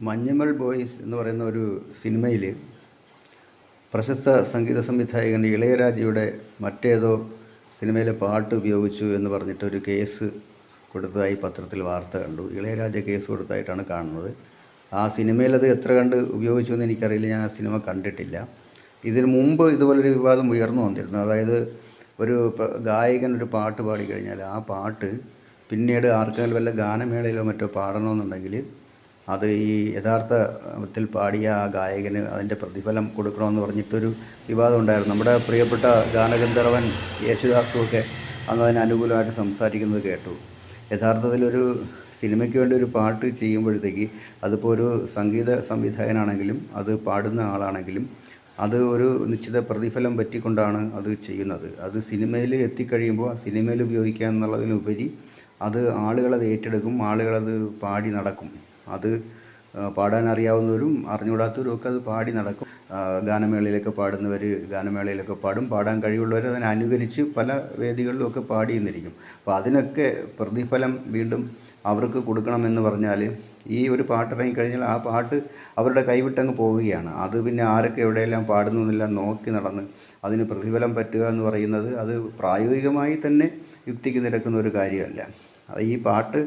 Manjummel boys എന്ന് പറയുന്ന ഒരു സിനിമയിൽ പ്രശസ്ത സംഗീത സംവിധായകൻ ഇളയരാജയുടെ മറ്റേതോ സിനിമയിലെ പാട്ട് ഉപയോഗിച്ചു എന്ന് പറഞ്ഞിട്ട് ഒരു കേസ് കൊടുത്തതായി പത്രത്തിൽ വാർത്ത കണ്ടു. ഇളയരാജ കേസ് കൊടുത്തതായിട്ടാണ് കാണുന്നത്. ആ സിനിമയിൽ അത് എത്ര കണ്ട് ഉപയോഗിച്ചു എന്ന് എനിക്കറിയില്ല. ഞാൻ ആ സിനിമ കണ്ടിട്ടില്ല. ഇതിന് മുമ്പ് ഇതുപോലൊരു വിവാദം ഉയർന്നു വന്നിരുന്നു. അതായത് ഒരു ഗായകൻ ഒരു പാട്ട് പാടിക്കഴിഞ്ഞാൽ ആ പാട്ട് പിന്നീട് ആർക്കെങ്കിലും വല്ല ഗാനമേളയിലോ മറ്റോ പാടണമെന്നുണ്ടെങ്കിൽ അത് ഈ യഥാർത്ഥത്തിൽ പാടിയ ആ ഗായകന് അതിന്റെ പ്രതിഫലം കൊടുക്കണമെന്ന് പറഞ്ഞിട്ടൊരു വിവാദം ഉണ്ടായിരുന്നു. നമ്മുടെ പ്രിയപ്പെട്ട ഗാനഗന്ധർവൻ യേശുദാസും ഒക്കെ അന്ന് അതിന് അനുകൂലമായിട്ട് സംസാരിക്കുന്നത് കേട്ടു. യഥാർത്ഥത്തിൽ ഒരു സിനിമയ്ക്ക് വേണ്ടി ഒരു പാട്ട് ചെയ്യുമ്പോഴത്തേക്ക് അതിപ്പോൾ ഒരു സംഗീത സംവിധായകനാണെങ്കിലും അത് പാടുന്ന ആളാണെങ്കിലും അത് ഒരു നിശ്ചിത പ്രതിഫലം പറ്റിക്കൊണ്ടാണ് അത് ചെയ്യുന്നത്. അത് സിനിമയിൽ എത്തിക്കഴിയുമ്പോൾ സിനിമയിൽ ഉപയോഗിക്കുക എന്നുള്ളതിനുപരി അത് ആളുകളത് ഏറ്റെടുക്കും ആളുകളത് പാടി നടക്കും. അത് പാടാൻ അറിയാവുന്നവരും അറിഞ്ഞുകൂടാത്തവരും ഒക്കെ അത് പാടി നടക്കും. ഗാനമേളയിലൊക്കെ പാടുന്നവർ ഗാനമേളയിലൊക്കെ പാടും. പാടാൻ കഴിവുള്ളവർ അതിനെ അനുകരിച്ച് പല വേദികളിലും ഒക്കെ പാടി എന്നിരിക്കും അപ്പോൾ അതിനൊക്കെ പ്രതിഫലം വീണ്ടും അവർക്ക് കൊടുക്കണമെന്ന് പറഞ്ഞാൽ ഈ ഒരു പാട്ട് ഇറങ്ങിക്കഴിഞ്ഞാൽ ആ പാട്ട് അവരുടെ കൈവിട്ടങ്ങ് പോവുകയാണ്. അത് പിന്നെ ആരൊക്കെ എവിടെയെല്ലാം പാടുന്നു എന്നെല്ലാം നോക്കി നടന്ന് അതിന് പ്രതിഫലം പറ്റുക എന്ന് പറയുന്നത് അത് പ്രായോഗികമായി തന്നെ യുക്തിക്ക് നിരക്കുന്ന ഒരു കാര്യമല്ല. അത് ഈ പാട്ട്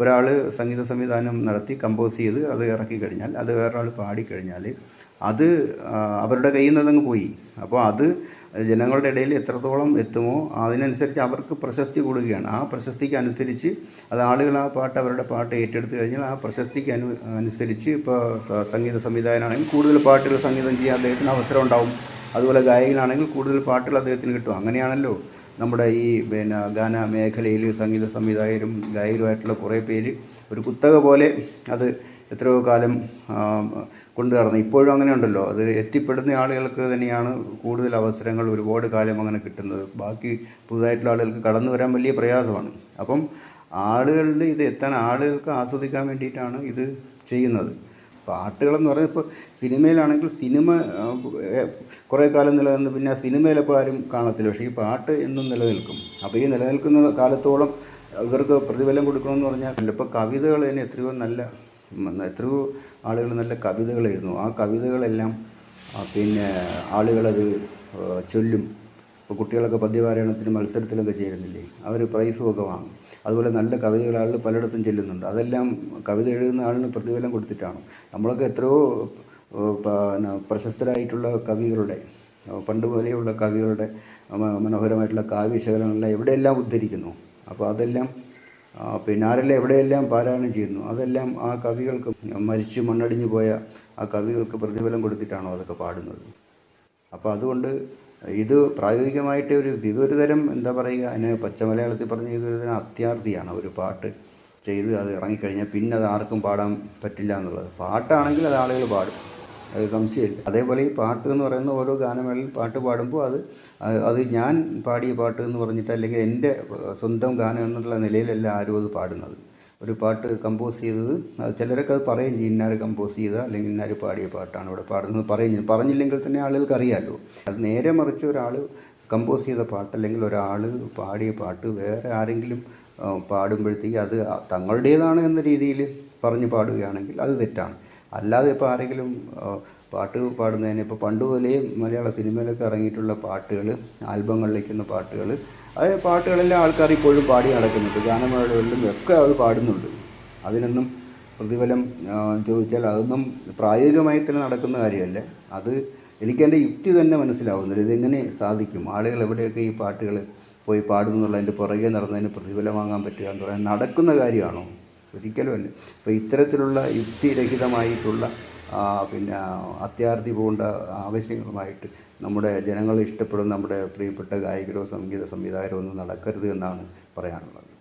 ഒരാൾ സംഗീത സംവിധാനം നടത്തി കമ്പോസ് ചെയ്ത് അത് ഇറക്കി കഴിഞ്ഞാൽ അത് വേറൊരാൾ പാടിക്കഴിഞ്ഞാൽ അത് അവരുടെ കയ്യിൽ നിന്ന് അതങ്ങ് പോയി. അപ്പോൾ അത് ജനങ്ങളുടെ ഇടയിൽ എത്രത്തോളം എത്തുമോ അതിനനുസരിച്ച് അവർക്ക് പ്രശസ്തി കൂടുകയാണ്. ആ പ്രശസ്തിക്ക് അനുസരിച്ച് അത് ആളുകൾ ആ പാട്ട് അവരുടെ പാട്ട് ഏറ്റെടുത്ത് കഴിഞ്ഞാൽ ആ പ്രശസ്തിക്ക് അനു അനുസരിച്ച് ഇപ്പോൾ സംഗീത സംവിധായകനാണെങ്കിൽ കൂടുതൽ പാട്ടുകൾ സംഗീതം ചെയ്യാൻ അദ്ദേഹത്തിന് അവസരം ഉണ്ടാവും. അതുപോലെ ഗായകനാണെങ്കിൽ കൂടുതൽ പാട്ടുകൾ അദ്ദേഹത്തിന് കിട്ടും. അങ്ങനെയാണല്ലോ. നമ്മുടെ ഈ പിന്നെ ഗാന മേഖലയിൽ സംഗീത സംവിധായകരും ഗായകരുമായിട്ടുള്ള കുറേ പേര് ഒരു കുത്തക പോലെ അത് എത്രയോ കാലം കൊണ്ട് നടന്നു. ഇപ്പോഴും അങ്ങനെ ഉണ്ടല്ലോ. അത് എത്തിപ്പെടുന്ന ആളുകൾക്ക് തന്നെയാണ് കൂടുതൽ അവസരങ്ങൾ ഒരുപാട് കാലം അങ്ങനെ കിട്ടുന്നത്. ബാക്കി പുതുതായിട്ടുള്ള ആളുകൾക്ക് കടന്നു വരാൻ വലിയ പ്രയാസമാണ്. അപ്പം ആളുകളുടെ ഇത് എത്താൻ ആളുകൾക്ക് ആസ്വദിക്കാൻ വേണ്ടിയിട്ടാണ് ഇത് ചെയ്യുന്നത്. പാട്ടുകളെന്ന് പറഞ്ഞാൽ ഇപ്പോൾ സിനിമയിലാണെങ്കിൽ സിനിമ കുറേ കാലം നിലനിന്ന് പിന്നെ സിനിമയിലപ്പോൾ ആരും കാണത്തില്ല. പക്ഷേ ഈ പാട്ട് എന്നും നിലനിൽക്കും. അപ്പോൾ ഈ നിലനിൽക്കുന്ന കാലത്തോളം ഇവർക്ക് പ്രതിഫലം കൊടുക്കണമെന്ന് പറഞ്ഞാൽ ഇപ്പോൾ കവിതകൾ തന്നെ എത്രയോ നല്ല എത്രയോ ആളുകൾ നല്ല കവിതകൾ എഴുതുന്നു. ആ കവിതകളെല്ലാം പിന്നെ ആളുകളത് ചൊല്ലും. ഇപ്പോൾ കുട്ടികളൊക്കെ പദ്യപാരായണത്തിന് മത്സരത്തിലൊക്കെ ചേരുന്നില്ലേ? അവർ പ്രൈസും ഒക്കെ വാങ്ങും. അതുപോലെ നല്ല കവിതകൾ പലയിടത്തും ചെല്ലുന്നുണ്ട്. അതെല്ലാം കവിത എഴുതുന്ന ആളിന് പ്രതിഫലം കൊടുത്തിട്ടാണ്. നമ്മളൊക്കെ എത്രയോ പിന്നെ പ്രശസ്തരായിട്ടുള്ള കവികളുടെ പണ്ട് മുതലേയുള്ള കവികളുടെ മനോഹരമായിട്ടുള്ള കാവ്യശകലങ്ങളെല്ലാം എവിടെയെല്ലാം ഉദ്ധരിക്കുന്നു. അപ്പോൾ അതെല്ലാം പിന്നെ ആരെല്ലാം എവിടെയെല്ലാം പാരായണം ചെയ്യുന്നു അതെല്ലാം ആ കവികൾക്ക് മരിച്ചു മണ്ണടിഞ്ഞു പോയ ആ കവികൾക്ക് പ്രതിഫലം കൊടുത്തിട്ടാണോ അതൊക്കെ പാടുന്നത്? അപ്പോൾ അതുകൊണ്ട് ഇത് പ്രായോഗികമായിട്ട് ഒരു ഇതൊരു തരം എന്താ പറയുക അതിന് പച്ച മലയാളത്തിൽ പറഞ്ഞ ഇതൊരു തരം അത്യാർത്ഥിയാണ് ഒരു പാട്ട് ചെയ്ത് അത് ഇറങ്ങിക്കഴിഞ്ഞാൽ പിന്നെ അത് ആർക്കും പാടാൻ പറ്റില്ല എന്നുള്ളത്. പാട്ടാണെങ്കിൽ അത് ആളുകൾ പാടും. അത് സംശയമില്ല. അതേപോലെ ഈ പാട്ട് എന്ന് പറയുന്ന ഓരോ ഗാനമേളയിൽ പാട്ട് പാടുമ്പോൾ അത് അത് ഞാൻ പാടിയ പാട്ട് എന്ന് പറഞ്ഞിട്ട് അല്ലെങ്കിൽ എന്റെ സ്വന്തം ഗാനം എന്നുള്ള നിലയിലല്ല ആരും അത് പാടുന്നത്. ഒരു പാട്ട് കമ്പോസ് ചെയ്തത്. അത് ചിലരൊക്കെ അത് പറയും ചെയ്യും ഇന്നാർ കമ്പോസ് ചെയ്ത? അല്ലെങ്കിൽ ഇന്നാർ പാടിയ പാട്ടാണ് ഇവിടെ പാടുന്നത്? പറയും. ചെയ്യും പറഞ്ഞില്ലെങ്കിൽ തന്നെ ആളുകൾക്ക് അറിയാമല്ലോ അത് നേരെ മറിച്ച് ഒരാൾ കമ്പോസ് ചെയ്ത പാട്ട് അല്ലെങ്കിൽ ഒരാൾ പാടിയ പാട്ട് വേറെ ആരെങ്കിലും പാടുമ്പോഴത്തേക്ക് അത് തങ്ങളുടേതാണ് എന്ന രീതിയിൽ പറഞ്ഞു പാടുകയാണെങ്കിൽ അത് തെറ്റാണ്. അല്ലാതെ ഇപ്പോൾ ആരെങ്കിലും പാട്ട് പാടുന്നതിന് ഇപ്പോൾ പണ്ട് മുതലേ മലയാള സിനിമയിലൊക്കെ ഇറങ്ങിയിട്ടുള്ള പാട്ടുകൾ ആൽബങ്ങളിലേക്കുന്ന പാട്ടുകൾ അത് പാട്ടുകളെല്ലാം ആൾക്കാർ ഇപ്പോഴും പാടി നടക്കുന്നുണ്ട്. ഗാനമേളകളിലും ഒക്കെ അത് പാടുന്നുണ്ട്. അതിനൊന്നും പ്രതിഫലം ചോദിച്ചാൽ അതൊന്നും പ്രായോഗികമായി തന്നെ നടക്കുന്ന കാര്യമല്ല. അത് എനിക്കെന്റെ യുക്തി തന്നെ മനസ്സിലാവുന്നില്ല. ഇതെങ്ങനെ സാധിക്കും? ആളുകൾ എവിടെയൊക്കെ ഈ പാട്ടുകൾ പോയി പാടുന്നു എന്നുള്ളതിന്റെ പുറകെ നടന്നതിന് പ്രതിഫലം വാങ്ങാൻ പറ്റുക എന്ന് പറയാൻ നടക്കുന്ന കാര്യമാണോ? ഒരിക്കലുമല്ല അപ്പോൾ ഇത്തരത്തിലുള്ള യുക്തിരഹിതമായിട്ടുള്ള പിന്നെ അത്യാർത്തി പോകേണ്ട ആവശ്യങ്ങളുമായിട്ട് നമ്മുടെ ജനങ്ങൾ ഇഷ്ടപ്പെടുന്ന നമ്മുടെ പ്രിയപ്പെട്ട ഗായകരോ സംഗീത സംവിധായകരോ ഒന്നും നടക്കരുത് എന്നാണ് പറയാനുള്ളത്.